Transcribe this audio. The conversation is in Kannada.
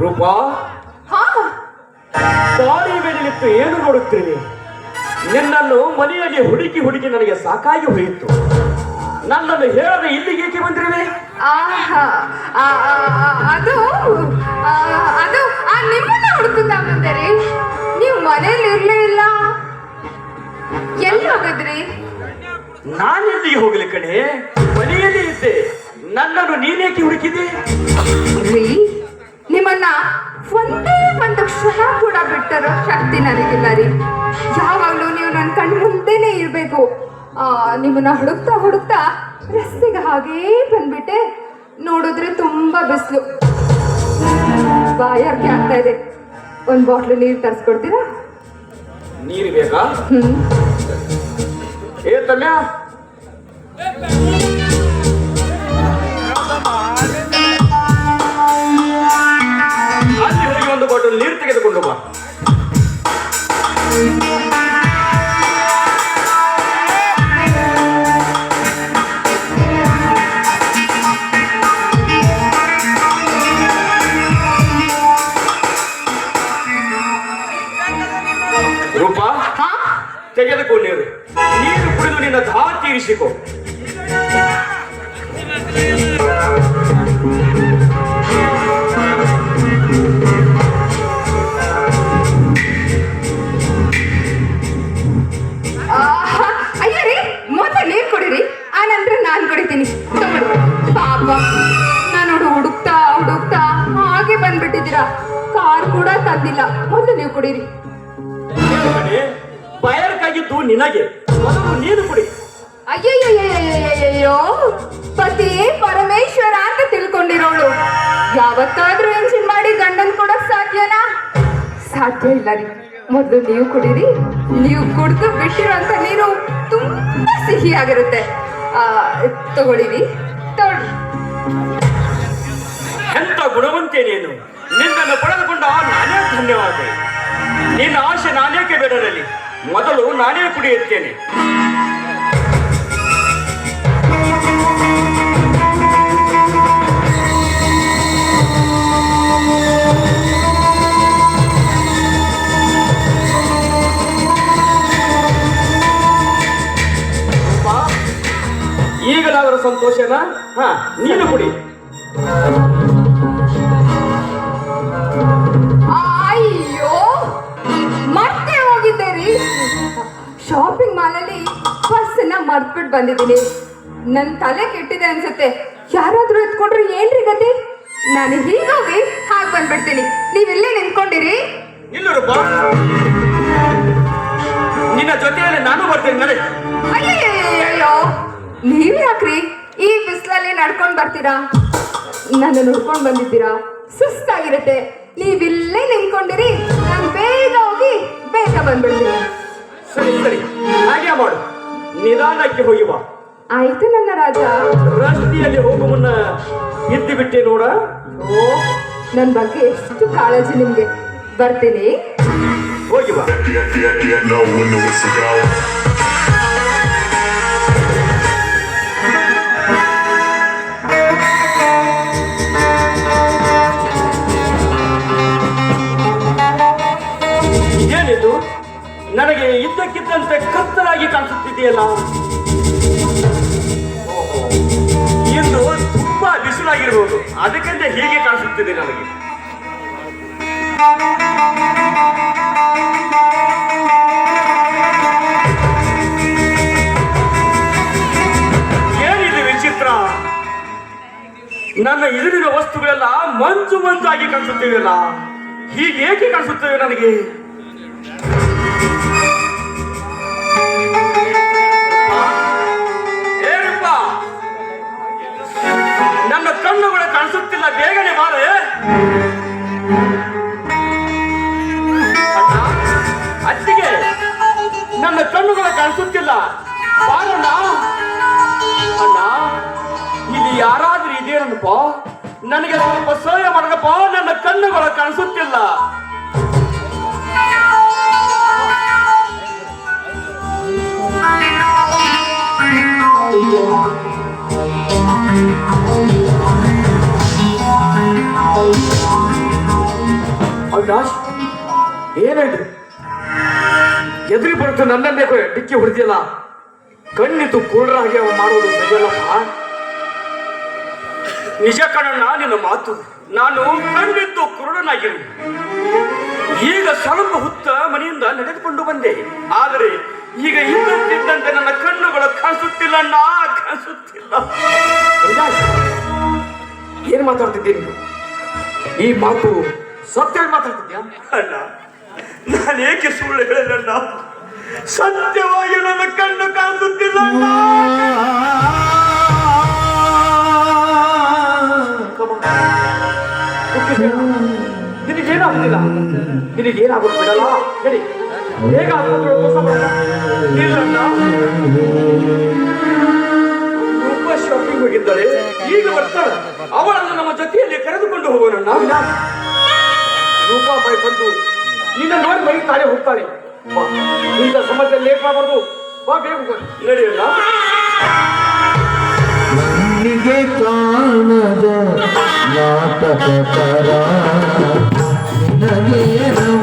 ರೂಪ? ದಾರಿ ಮೇಲೆ ನಿಂತು ಏನು ನೋಡುತ್ತೀರಿ ನಿನ್ನನ್ನು ಮನೆಯಲ್ಲಿ ಹುಡುಕಿ ಹುಡುಕಿ ನನಗೆ ಸಾಕಾಗಿ ಹೋಯಿತು. ನನ್ನನ್ನು ಹೇಳದೆ ಇಲ್ಲಿಗೆ ಏಕೆ ಬಂದಿರುವೆ? ಅದು ಆ, ಅದು ಆ ನಿಮ್ಮನ್ನ ಹುಡುಕುತ್ತಾ ಬಂದರೆ. ನೀವು ಮನೆಯಲ್ಲಿ ಇರ್ಲೇ ಇಲ್ಲ. ಎಲ್ಲಿ ಹೋಗಿದ್ರಿ? ನಾನೆಲ್ಲಿಗೆ ಹೋಗಲಿ ಕಣೆ. ಮನೆಯಲ್ಲಿ ಇದ್ದೆ. ನನ್ನನ್ನು ನೀನೇಕೆ ಹುಡುಕಿದೆ? ಕೂಡ ಬಿಟ್ಟರೋ ಶಕ್ತಿ ನನಗಿಲ್ಲ ರೀ. ಯಾವಾಗಲೂ ನೀವು ನನ್ನ ಕಣ್ಣು ಮುಂದೆನೇ ಇರಬೇಕು. ನಿಮ್ಮನ್ನ ಹುಡುಕ್ತಾ ಹುಡುಕ್ತಾ ರಸ್ತೆಗೆ ಹಾಗೇ ಬಂದ್ಬಿಟ್ಟೆ. ನೋಡಿದ್ರೆ ತುಂಬಾ ಬಿಸಿಲು. ಬಾಯಾರಿಕೆ ಆಗ್ತಾ ಇದೆ. ಒಂದು ಬಾಟ್ಲು ನೀರು ತರಿಸ್ಕೊಡ್ತೀರಾ? ನೀರು ಬೇಕಾ? ಹ್ಮ್. ಏ ತಮ್ಯ ರೂಪಾ ಹಾ? ತೆಗೆದುಕೋ ನೀರು. ನೀರು ಕುಡಿದು ನಿನ್ನ ದಾ ತೀರಿಸಿಕೋ. ಅಯ್ಯ ರೀ ಮೊದಲು ನೀರು ಕುಡಿರಿ ಆ ನಂತರ ನಾನು ಕುಡಿತೀನಿ. ಪಾಪ ನಾನು ಹುಡುಕ್ತಾ ಹುಡುಕ್ತಾ ಹಾಗೆ ಬಂದ್ಬಿಟ್ಟಿದ್ದೀರಾ. ಕಾರ್ ಕೂಡ ತಂದಿಲ್ಲ. ಮೊದಲು ನೀವು ಕುಡೀರಿ. ಬಯರ್ಕಾಗಿದ್ದು ನಿನಗೆ. ಮೊದಲು ನೀನು ಕುಡಿ. ಅಯ್ಯಯ್ಯಯ್ಯಯ್ಯಯ್ಯಯ್ಯೋ ಪತಿ ಪರಮೇಶ್ವರ ಅಂತ ತಿಳ್ಕೊಂಡಿರೋಳು. ಯಾವತ್ತಾದ್ರೂ ಎಂಜಿನ್ ಮಾಡಿ ಗಂಡನ್ ಕೊಡಕ್ ಸಾಧ್ಯನಾ? ಸಾಧ್ಯ ಇಲ್ಲ ರೀ. ಮೊದಲು ನೀವು ಕುಡೀರಿ. ನೀವು ಕುಡಿದು ಬಿಟ್ಟಿರೋಂಥ ನೀರು ತುಂಬಾ ಸಿಹಿಯಾಗಿರುತ್ತೆ. ಆ, ತಗೊಳ್ಳಿರಿ. ತಗೊಳ್ಳಿ. ಎಂತ ಗುಣವಂತೆ ನೀನು? ನಿನ್ನನ್ನು ಪಡೆದುಕೊಂಡ ನಾನೇ ಧನ್ಯವಾದ. ಮೊದಲು ನಾನೇ ಕುಡಿಯುತ್ತೇನೆ. ಅಪ್ಪ, ಈಗಲಾದರೂ ಸಂತೋಷನಾ? ಹಾ ನೀನು ಕುಡಿ. ಮರ್ತ್ಬಿಟ್ಟು ಬಂದಿದ್ದೀನಿ. ನನ್ನ ತಲೆ ಕೆಟ್ಟಿದೆ ಅನ್ಸುತ್ತೆ. ಯಾರಾದ್ರೂ ಎತ್ಕೊಂಡ್ರೆ ಏನ್ರಿ ಗತಿ? ನಾನು ಹೀಗೋಗಿ ಹಾಗೆ ಬಂದ್ಬಿಡ್ತೀನಿ. ನೀವಿಲ್ಲೇ ನಿಂತ್ಕೊಂಡಿರಿ. ನಿಲ್ಲುರಪ್ಪ ನಿನ್ನ ಜೊತೆಯಲ್ಲಿ ನಾನು ಬರ್ತೀನಿ ನಡೆ. ಅಯ್ಯೋ ನೀವ್ ಯಾಕ್ರಿ ಈ ಬಿಸಿಲಲ್ಲಿ ನಡ್ಕೊಂಡು ಬರ್ತೀರಾ? ನನ್ನ ನೋಡ್ಕೊಂಡ್ ಬಂದಿದ್ದೀರಾ? ಸುಸ್ತಾಗಿರುತ್ತೆ. ನೀವಿಲ್ಲೇ ನಿಂತ್ಕೊಂಡಿರಿ. ನಾನು ಬೇಗ ಹೋಗಿ ಬೇಗ ಬಂದ್ಬಿಡ್ತೀನಿ. ಸರಿ ಸರಿ. ನಿಧಾನಕ್ಕೆ ಹೋಗಿವ. ಆಯ್ತು ನನ್ನ ರಾಜ. ರಸ್ತೆಯಲ್ಲಿ ಹೋಗು ಮುನ್ನ ಇದ್ದು ಬಿಟ್ಟೆ ನೋಡ. ಓ. ನನ್ನ ಬಗ್ಗೆ ಎಷ್ಟು ಕಾಳಜಿ ನಿಮ್ಗೆ? ಬರ್ತೀನಿ. ಹೋಗಿ ನನಗೆ ಇದ್ದಕ್ಕಿದ್ದಂತೆ ಕತ್ತಲಾಗಿ ಕಾಣಿಸುತ್ತಿದೆಯಲ್ಲ? ಇಂದು ತುಂಬಾ ಬಿಸಿಲಾಗಿರ್ಬೋದು. ಅದಕ್ಕಂತೆ ಹೀಗೆ ಕಾಣಿಸುತ್ತಿದೆ ನನಗೆ. ಏನಿದೆ ವಿಚಿತ್ರ? ನನ್ನ ಎದುರಿನ ವಸ್ತುಗಳೆಲ್ಲ ಮಂಜು ಮಂಜಾಗಿ ಕಾಣಿಸುತ್ತಿವೆಯಲ್ಲ. ಹೀಗೇಕೆ ಕಾಣಿಸುತ್ತವೆ ನನಗೆ? ಅತ್ತಿಗೆ ನನ್ನ ಕಣ್ಣುಗಳು ಕಾಣಿಸುತ್ತಿಲ್ಲ ಬಾರಣ್ಣ ಅಣ್ಣ ಇಲ್ಲಿ ಯಾರಾದ್ರೂ ಇದೇನಪ್ಪ ನನಗೆ ಸ್ವಲ್ಪ ಸಹಾಯ ಮಾಡದಪ್ಪ ನನ್ನ ಕಣ್ಣುಗಳು ಕಾಣಿಸುತ್ತಿಲ್ಲ ಅವಿನಾಶ್ ಏನಾಯ್ತು ಎದುರಿ ಬರುತ್ತೆ ನನ್ನನ್ನೇ ಡಿಕ್ಕಿ ಹೊಡೆದಿಲ್ಲ ಕಣ್ಣಿತು ಕುರುಡರಾಗಿ ಅವ ಮಾಡೋದು ಸರಿಯಲ್ಲಪ್ಪ ನಿಜ ಕಣಣ್ಣ, ನಿನ್ನ ಮಾತು. ನಾನು ಕಣ್ಣಿದ್ದು ಕುರುಡನಾಗಿರು ಈಗ ಸ್ವಲ್ಪ ಹುತ್ತ ಮನೆಯಿಂದ ನಡೆದುಕೊಂಡು ಬಂದೆ. ಆದರೆ ಈಗ ಇದ್ದಂತಿದ್ದಂತೆ ನನ್ನ ಕಣ್ಣುಗಳು ಕಾಣಿಸುತ್ತಿಲ್ಲ. ನಾ ಕಾಣಿಸುತ್ತಿಲ್ಲ ಏನ್ ಮಾತಾಡ್ತಿದ್ದೀನಿ ಈ ಮಾತು ಸತ್ಯ ಮಾತಾಡ್ತಿದ್ಯಾ? ಅಣ್ಣ ನಾನು ಏಕೆ ಸುಳ್ಳು ಹೇಳಲ್ಲ ಸತ್ಯವಾಗಿ ನನ್ನ ಕಣ್ಣು ಕಾಣಿಸುತ್ತಿಲ್ಲ ನಿನಗೇನಾಗುತ್ತಿಲ್ಲ? ನಿನಗೇನಾಗುತ್ತಿಲ್ಲ ಹೇಳಿ. ಆಸ್ಪತ್ರೆ ಮಾಡ. ಇಲ್ಲಣ್ಣ. ತುಂಬ ಶಾಪಿಂಗ್ ಹೋಗಿದ್ದಾಳೆ ಈಗ ಬರ್ತಾಳೆ. ಅವಳನ್ನು ನಮ್ಮ ಜೊತೆಯಲ್ಲಿ ಕರೆದುಕೊಂಡು ಹೋಗೋಣ ರೂಪಾ ಬಾಯಿ ಬಂದು ನಿನ್ನ ನೋಡಿ ಮೈ ತಾನೇ ಹೋಗ್ತಾಳೆ ಇಂಥ ಸಮಸ್ಯೆ ಲೇಟ್ ಮಾಡಬಾರ್ದು. ಬಾ ಹೋಗೋಣ ನಡೆಯೋಣ ಕಣ್ಣಿಗೆ ಕಾಣದ ನಾಟಕಕಾರ